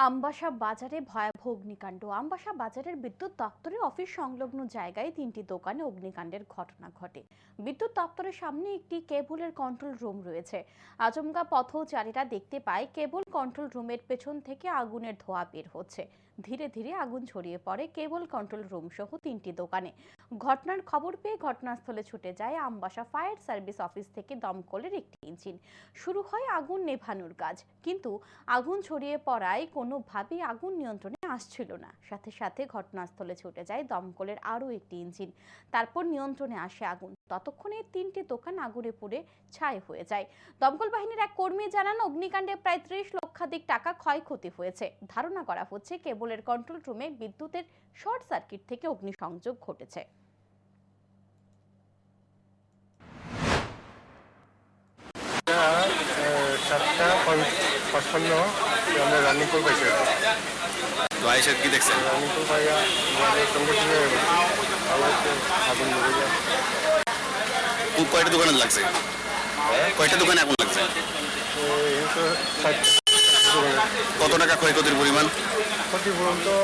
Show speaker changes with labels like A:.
A: আমবাসা বাজারে ভয়াবহ অগ্নিকাণ্ড আমবাসা বাজারের বিদ্যুৎ দপ্তরের অফিস সংলগ্ন জায়গায় তিনটি দোকানে অগ্নিকাণ্ডের ঘটনা ঘটে। বিদ্যুৎ দপ্তরের সামনে একটি কেবলের কন্ট্রোল রুম রয়েছে। আচমকা পথচারীরা দেখতে পায়, কেবল কন্ট্রোল রুমের পেছন থেকে আগুনের ধোঁয়া বের হচ্ছে। ধীরে ধীরে আগুন ছড়িয়ে পড়ে কেবল কন্ট্রোল রুম সহ তিনটি দোকানে। ঘটনার খবর পেয়ে ঘটনাস্থলে ছুটে যায় আমবাসা ফায়ার সার্ভিস অফিস থেকে দমকলের একটি ইঞ্জিন। শুরু হয় আগুন নেভানোর কাজ। কিন্তু আগুন ছড়িয়ে পড়ায় কোনোভাবেই আগুন নিয়ন্ত্রণে আসছিল না। সাথে সাথে ঘটনাস্থলে ছুটে যায় দমকলের আরও একটি ইঞ্জিন। তারপর নিয়ন্ত্রণে আসে আগুন। ততক্ষণে তিনটি দোকান আগুনে পুড়ে ছাই হয়ে যায়। দমকল বাহিনীর এক কর্মী জানান, অগ্নিকাণ্ডে প্রায় ত্রিশ লক্ষাধিক টাকা ক্ষয়ক্ষতি হয়েছে। ধারণা করা হচ্ছে, কেবলের কন্ট্রোল রুমে বিদ্যুতের শর্ট সার্কিট থেকে অগ্নিসংযোগ ঘটেছে।
B: সাতটা পঞ্চ- পাঁচপান্ন আমরা রানিং করে পাইছি
C: তো আয়েশার কি দেখছেন?
B: রানিং করে পাইয়া
C: কয়টা দোকানে লাগছে? কয়টা দোকানে আগুন লাগছে? কত টাকা ক্ষয়ক্ষতির পরিমাণ?
B: ক্ষতিপূরণ তো